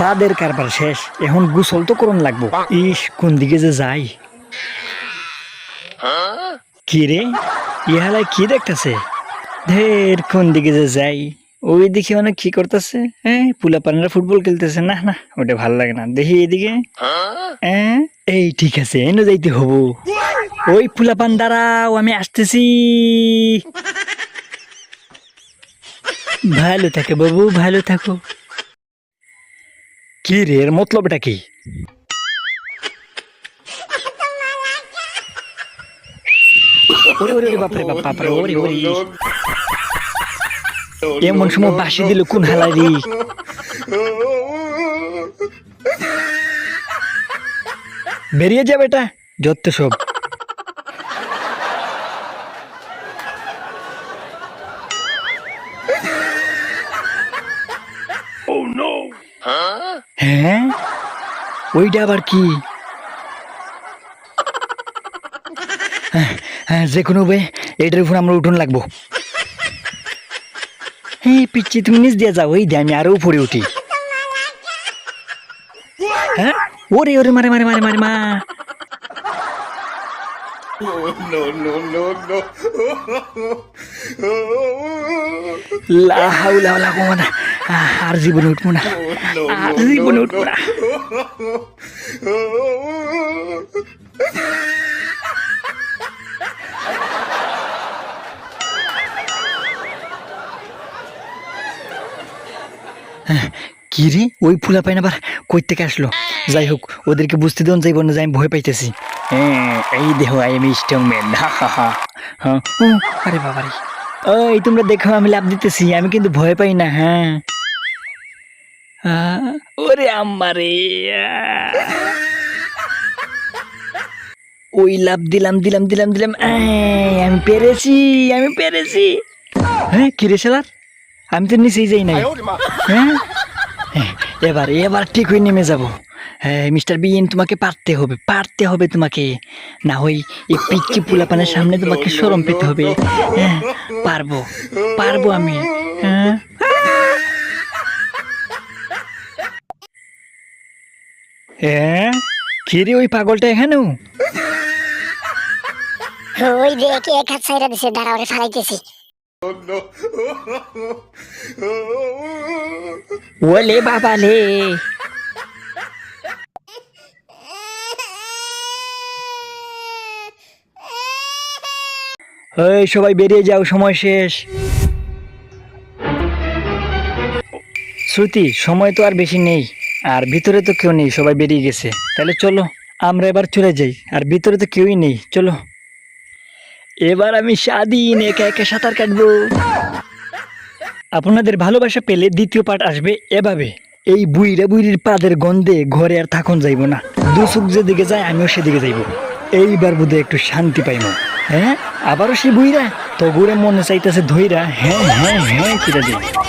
তাদের কারবার শেষ। এখন গোসল তো করুন লাগবো। ইস, কোন দিকে যে যাই? কি রে? ইহালায় কি দেখতেছে? ধের, কোন দিকে যে যাই? ওই দিকে অনেক কি করতেছে? হ্যাঁ পুলা পানিরা ফুটবল খেলতেছে। না না, ওটা ভালো লাগে না। দেখি এদিকে হ্যাঁ এই ঠিক আছে, এনে যাইতে হব। ওই ফুলা পান দাঁড়াও, আমি আসতেছি। ভালো থাকে বাবু, ভালো থাকো। কি রে, এর মতলবটা কি? এমন সময় বাসি দিল কোন হালারি বেরিয়ে যাবে এটা যত সব। হ্যাঁ ওইটা আবার কি হ্যাঁ, হ্যাঁ যে কোনো বে এটার উপর আমরা উঠুন লাগবো হ্যাঁ পিচ্ছি তুমি নিচ দিয়ে যাও ওই দিয়ে আমি আরও উপরে উঠি হ্যাঁ ওরে ওরে মারে মারে মারে মারে মা. লা হাউলা ওয়ালা কুওয়াতা আর জীবনে উঠবো না। আর জীবনে উঠবো না। কি রে? ওই ফুলা পাইন আবার কই থেকে আসলো? যাই হোক ওদেরকে বুঝতে দেন যাইব না যে আমি ভয় পাইতেছি। হ্যাঁ এই দেহ আই এম স্ট্রং ম্যান হা হা হা। হ্যাঁ আরে বাবারে। ওই তোমরা দেখো আমি লাভ দিতেছি আমি কিন্তু ভয় পাই না হ্যাঁ। ওরে আম্মারে আহ। ওই লাভ দিলাম দিলাম দিলাম দিলাম আমি পেরেছি আমি পেরেছি। হ্যাঁ কিরে শালার? আমি তো নিচেই যাই নাই। হ্যাঁ, এবার এবার ঠিক হয়ে নেমে যাব। হ্যাঁ মিস্টার বিন তোমাকে পারতে হবে পারতে হবে তোমাকে। না হই এই পিচ্ছি পুলাপানের সামনে তোমাকে সরম পেতে হবে। হ্যাঁ পারব পারব আমি। হ্যাঁ। হ্যাঁ কি রে ওই পাগলটা এখানেও? ওই দেখে এক হাত সাইরা দিছে দাঁড়া ওরে ফালাইতেছি। ওলে বাবা লে। এই, সবাই বেরিয়ে যাও, সময় শেষ। শ্রুতি, সময় তো আর বেশি নেই। আর ভিতরে তো কেউ নেই, সবাই বেরিয়ে গেছে। তাহলে চলো, আমরা এবার চলে যাই। আর ভিতরে তো কেউই নেই, চলো। এবার আমি স্বাধীন, একা একা সাঁতার কাটবো। আপনাদের ভালোবাসা পেলে দ্বিতীয় পার্ট আসবে এভাবে। এই বুইরা বুইরির পাদের গন্ধে ঘরে আর থাকুন যাইব না। দুসুক যেদিকে যায়, আমিও সেদিকে যাইব। এইবার বোধহয় একটু শান্তি পাইব। হ্যাঁ? আবারও সে বুইরা তো ঘুরে মনে চাইতেছে ধইরা হ্যাঁ হ্যাঁ হ্যাঁ কিরা যাই